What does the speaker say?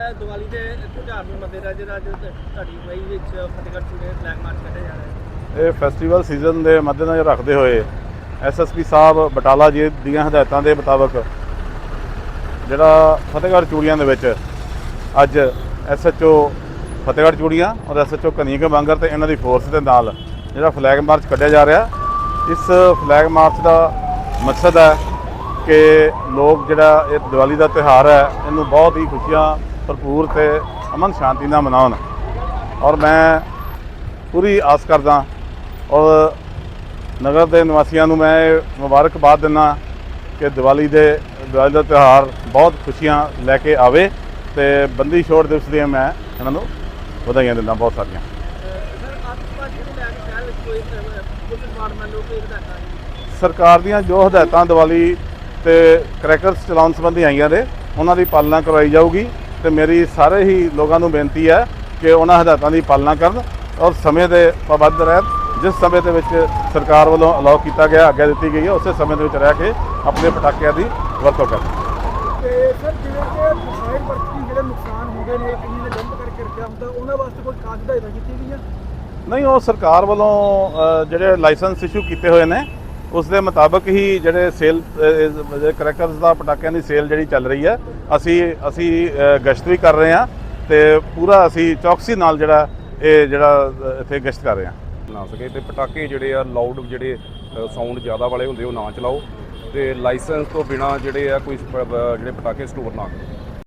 ਇਹ ਦੀਵਾਲੀ ਦੇ ਤਿਉਹਾਰ ਨੂੰ ਮੱਦੇ ਅੱਜ ਤੁਹਾਡੀ ਵਈ ਵਿੱਚ ਫਤਿਹਗੜ੍ਹ ਚੂੜੇ ਫਲੈਗ ਮਾਰਚ ਕੱਢਿਆ ਜਾ ਰਿਹਾ ਹੈ ਇਹ ਫੈਸਟੀਵਲ ਸੀਜ਼ਨ ਦੇ ਮੱਦੇਨਜ਼ਰ ਰੱਖਦੇ ਹੋਏ ਐਸਐਸਪੀ ਸਾਹਿਬ ਬਟਾਲਾ ਜੀ ਦੀਆਂ ਹਦਾਇਤਾਂ ਦੇ ਮੁਤਾਬਕ ਜਿਹੜਾ ਫਤਿਹਗੜ੍ਹ ਚੂੜੀਆਂ ਦੇ ਵਿੱਚ ਅੱਜ ਐਸਐਚਓ ਫਤਿਹਗੜ੍ਹ ਚੂੜੀਆਂ ਔਰ ਐਸਐਚਓ ਕਨੀਕ ਬੰਗਰ ਤੇ ਇਹਨਾਂ ਦੀ ਫੋਰਸ ਦੇ ਨਾਲ ਜਿਹੜਾ ਫਲੈਗ ਮਾਰਚ ਕੱਢਿਆ ਜਾ ਰਿਹਾ। ਇਸ ਫਲੈਗ ਮਾਰਚ ਦਾ ਮਕਸਦ ਹੈ ਕਿ ਲੋਕ ਜਿਹੜਾ ਇਹ ਦੀਵਾਲੀ ਦਾ ਤਿਉਹਾਰ ਹੈ, ਇਹਨੂੰ ਬਹੁਤ ਹੀ ਖੁਸ਼ੀਆਂ ਭਰਪੂਰ ਤੇ ਅਮਨ ਸ਼ਾਂਤੀ ਨਾਲ ਮਨਾਉਣ। ਔਰ ਮੈਂ ਪੂਰੀ ਆਸ ਕਰਦਾ ਔਰ ਨਗਰ ਦੇ ਨਿਵਾਸੀਆਂ ਨੂੰ ਮੈਂ ਇਹ ਮੁਬਾਰਕਬਾਦ ਦਿੰਦਾ ਕਿ ਦੀਵਾਲੀ ਦੇ, ਦੀਵਾਲੀ ਦਾ ਤਿਉਹਾਰ ਬਹੁਤ ਖੁਸ਼ੀਆਂ ਲੈ ਕੇ ਆਵੇ ਤੇ ਬੰਦੀ ਛੋੜ ਦਿਵਸ ਦੀਆਂ ਮੈਂ ਇਹਨਾਂ ਨੂੰ ਵਧਾਈਆਂ ਦਿੰਦਾ ਬਹੁਤ ਸਾਰੀਆਂ। ਸਰਕਾਰ ਦੀਆਂ ਜੋ ਹਦਾਇਤਾਂ ਦੀਵਾਲੀ ਤੇ ਕ੍ਰੈਕਰਸ ਚਲਾਉਣ ਸੰਬੰਧੀ ਆਈਆਂ ਨੇ, ਉਹਨਾਂ ਦੀ ਪਾਲਣਾ ਕਰਵਾਈ ਜਾਊਗੀ। ਤੇ ਮੇਰੀ ਸਾਰੇ ਹੀ ਲੋਕਾਂ ਨੂੰ ਬੇਨਤੀ ਹੈ ਕਿ ਉਹਨਾਂ ਹਦਾਇਤਾਂ ਦੀ ਪਾਲਣਾ ਕਰਨ ਔਰ ਸਮੇਂ ਦੇ ਪਾਬੰਦ ਰਹਿਣ ਜਿਸ ਸਮੇਂ ਦੇ ਵਿੱਚ ਸਰਕਾਰ ਵੱਲੋਂ ਅਲਾਉ ਕੀਤਾ ਗਿਆ ਆਗਿਆ ਦਿੱਤੀ ਗਈ ਹੈ ਉਸੇ ਸਮੇਂ ਦੇ ਵਿੱਚ ਰਹਿ ਕੇ ਆਪਣੇ ਪਟਾਕਿਆਂ ਦੀ ਵਰਤੋਂ ਕਰਨ। ਤੇ ਸਰ ਜਿਵੇਂ ਕਿ ਮਿਸਾਈਲ ਵਰਤੀ ਜਿਹੜੇ ਨੁਕਸਾਨ ਹੁੰਦੇ ਨੇ ਕਈਆਂ ਨੇ ਕਰਕੇ ਰੱਖਿਆ ਹੁੰਦਾ ਉਹਨਾਂ ਵਾਸਤੇ ਕੋਈ ਖਾਸ ਹਦਾਇਤਾਂ ਕੀਤੀ ਗਈਆਂ? ਨਹੀਂ ਉਹ ਸਰਕਾਰ ਵੱਲੋਂ ਜਿਹੜੇ ਲਾਇਸੈਂਸ ਇਸ਼ੂ ਕੀਤੇ ਹੋਏ ਨੇ ਉਸ ਦੇ ਮੁਤਾਬਕ ਹੀ ਜਿਹੜੇ ਸੇਲ ਕਰੈਕਟਰਸ ਦਾ ਪਟਾਕਿਆਂ ਦੀ ਸੇਲ ਜਿਹੜੀ ਚੱਲ ਰਹੀ ਹੈ, ਅਸੀਂ ਅਸੀਂ ਗਸ਼ਤ ਵੀ ਕਰ ਰਹੇ ਹਾਂ ਤੇ ਪੂਰਾ ਅਸੀਂ ਚੌਕਸੀ ਨਾਲ ਜਿਹੜਾ ਇਹ ਜਿਹੜਾ ਇੱਥੇ ਗਸ਼ਤ ਕਰ ਰਹੇ ਹਾਂ। ਨਾ ਸਕੇ ਤੇ ਪਟਾਕੇ ਜਿਹੜੇ ਆ ਲਾਊਡ ਜਿਹੜੇ ਸਾਊਂਡ ਜ਼ਿਆਦਾ ਵਾਲੇ ਹੁੰਦੇ ਉਹ ਨਾ ਚਲਾਓ ਤੇ ਲਾਇਸੈਂਸ ਤੋਂ ਬਿਨਾ ਜਿਹੜੇ ਆ, ਕੋਈ ਸਪ- ਜਿਹੜੇ ਪਟਾਕੇ ਸਟੋਰ ਨਾ ਕਰੋ।